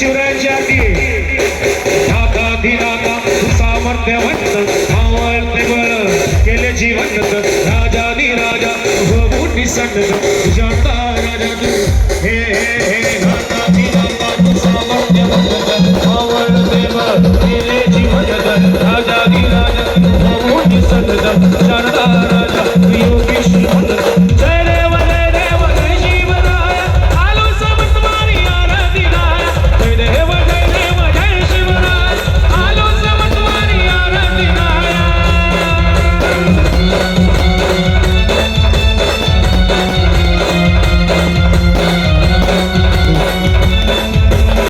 शिवरायांच्या धाता धिराता सामर्थ्यवंत मावळते बळ केले जीवंत राजा राजा हो मोठी संत तुझ्या राजा तू. हे हे हे धाता धिराता तू सामर्थ्यवंत मावळते बळ केले जीवंत राजा राजा हो मोठी संत शारदा